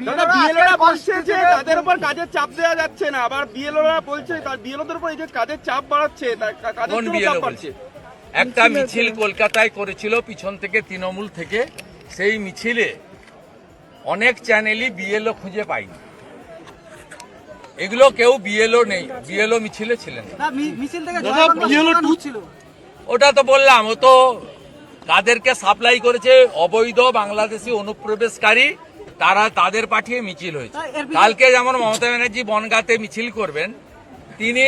দাদা বিএলওরা বলছে যে তাদের উপর কাজের চাপ দেওয়া যাচ্ছে না। আবার বিএলওরা বলছে তার বিএলওদের উপর এই যে কাজের চাপ বাড়াচ্ছে তা কা- কাদের কোন জন্য বিএলও চাপ বাড়ছে একটা মিছিল কলকাতায় করেছিল পিছন থেকে তৃণমূল থেকে। সেই মিছিলে অনেক চ্যানেলই বিএলও খুঁজে পাইনি এগুলো কেউ বিএলও নেই বিএলও মিছিলে ছিলেন। ওটা তো বললাম ও তো কাদেরকে সাপ্লাই করেছে অবৈধ বাংলাদেশি অনুপ্রবেশকারী। তারা তাদের পাঠিয়ে মিছিল হয়েছে। কালকে যেমন মমতা ব্যানার্জি বনগাতে মিছিল করবেন তিনি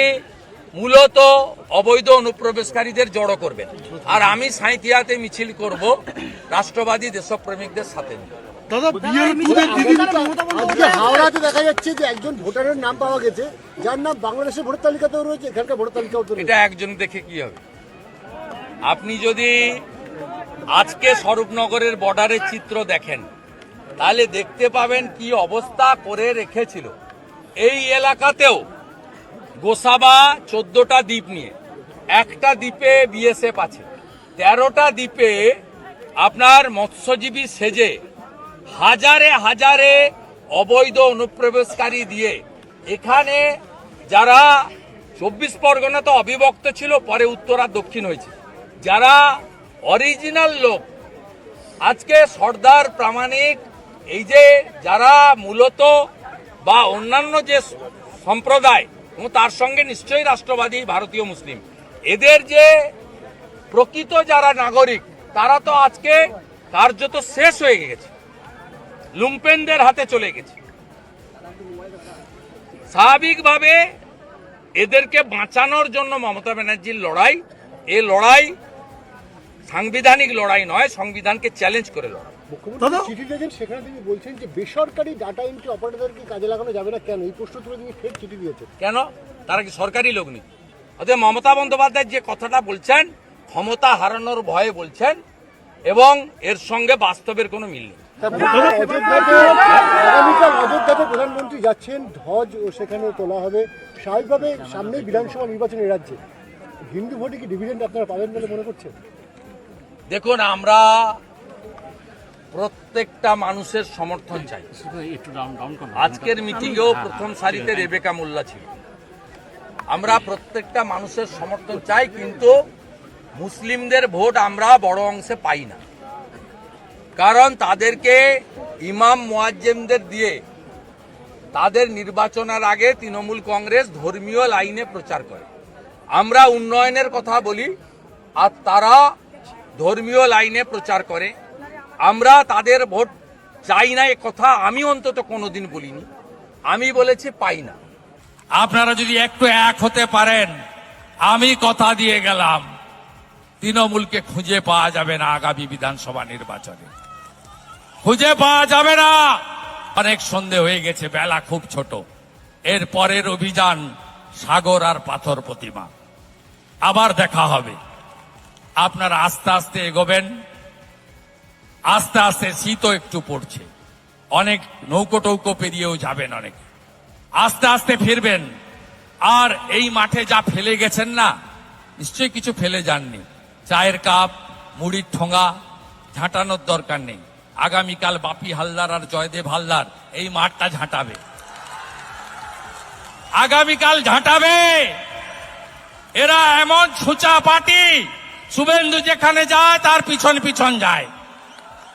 মূলত অবৈধ অনুপ্রবেশকারীদের জড়ো করবেন। আর আমি সাঁইথিয়াতে মিছিল করব রাষ্ট্রবাদী দেশপ্রেমিকদের সাথে দাদা আজকে হাওড়াতে দেখা যাচ্ছে যে একজন ভোটারের নাম পাওয়া গেছে যার নাম বাংলাদেশের ভোটার তালিকাতেও রয়েছে এখানকার ভোটার তালিকাও তো এটা একজন দেখে কি হবে? আপনি যদি আজকে স্বরূপনগরের বর্ডারের চিত্র দেখেন তাহলে দেখতে পাবেন কি অবস্থা করে রেখেছিল। এই এলাকাতেও গোসাবা চোদ্দটা দ্বীপ নিয়ে, একটা দ্বীপে বিএসএফ আছে, তেরোটা দ্বীপে আপনার মৎস্যজীবী সেজে হাজারে হাজারে অবৈধ অনুপ্রবেশকারী দিয়ে এখানে যারা চব্বিশ পরগনা তো অবিভক্ত ছিল, পরে উত্তর আর দক্ষিণ হয়েছে। যারা অরিজিনাল লোক, আজকে সর্দার প্রামাণিক এই যে যারা মূলত বা অন্যান্য যে সম্প্রদায়, এবং তার সঙ্গে নিশ্চয়ই রাষ্ট্রবাদী ভারতীয় মুসলিম, এদের যে প্রকৃত যারা নাগরিক, তারা তো আজকে কার্যত শেষ হয়ে গেছে, লুম্পেনদের হাতে চলে গেছে। স্বাভাবিকভাবে এদেরকে বাঁচানোর জন্য মমতা ব্যানার্জির লড়াই, এ লড়াই সাংবিধানিক লড়াই নয়, সংবিধানকে চ্যালেঞ্জ করে লড়াই। মুখ্যমন্ত্রী চিঠি দিয়েছেন সেখানে তিনি বলছেন যে বেসরকারি ডাটা এন্ট্রি অপারেটরকে কাজে লাগানো যাবে না। কেন? এই প্রশ্ন তুলে তিনি ফের চিঠি দিয়েছেন। কেন? তারা কি সরকারি লোক নেই অতএব মমতা বন্দ্যোপাধ্যায় যে কথাটা বলছেন ক্ষমতা হারানোর ভয়ে বলছেন এবং এর সঙ্গে বাস্তবের কোনো মিল নেই। অযোধ্যাতে আগামীকাল অযোধ্যাতে প্রধানমন্ত্রী যাচ্ছেন ধ্বজ ও সেখানে তোলা হবে। স্বাভাবিকভাবে সামনে বিধানসভা নির্বাচন রাজ্যে। হিন্দু ভোটে কি ডিভিডেন্ড আপনারা পাবেন বলে মনে করছেন? দেখুন আমরা প্রত্যেকটা মানুষের সমর্থন চাই। আজকের মিটিংয়েও প্রথম সারিতে রেবেকা মোল্লা ছিল। আমরা প্রত্যেকটা মানুষের সমর্থন চাই কিন্তু মুসলিমদের ভোট আমরা বড় অংশে পাই না। কারণ তাদেরকে ইমাম মোয়াজ্জেমদের দিয়ে তাদের নির্বাচনের আগে তৃণমূল কংগ্রেস ধর্মীয় লাইনে প্রচার করে। আমরা উন্নয়নের কথা বলি আর তারা ধর্মীয় লাইনে প্রচার করে। আমরা তাদের ভোট চাই না, এ কথা আমি অন্তত কোনোদিন বলিনি। আমি বলেছি পাই না। আপনারা যদি একটু এক হতে পারেন, আমি কথা দিয়ে গেলাম। তৃণমূলকে খুঁজে পাওয়া যাবে না আগামী বিধানসভা নির্বাচনে। খুঁজে পাওয়া যাবে না। অনেক সন্ধে হয়ে গেছে, বেলা খুব ছোট। এর পরের অভিযান সাগর আর পাথর প্রতিমা। আবার দেখা হবে। আপনারা আস্তে আস্তে এগোবেন। আস্তে আস্তে শীতও একটু পড়ছে। অনেক নৌকো টৌকো পেরিয়েও যাবেন অনেক। আস্তে আস্তে ফিরবেন। আর এই মাঠে যা ফেলে গেছেন না, নিশ্চয়ই কিছু ফেলে যাননি। চায়ের কাপ, মুড়ির ঠোঙা, ঝাঁটানোর দরকার নেই। আগামীকাল বাপি হালদার আর জয়দেব হালদার এই মাঠটা ঝাঁটাবে। আগামীকাল ঝাঁটাবে। এরা এমন ছুচা পাটি শুভেন্দু যেখানে যায়, তার পিছন পিছন যায়।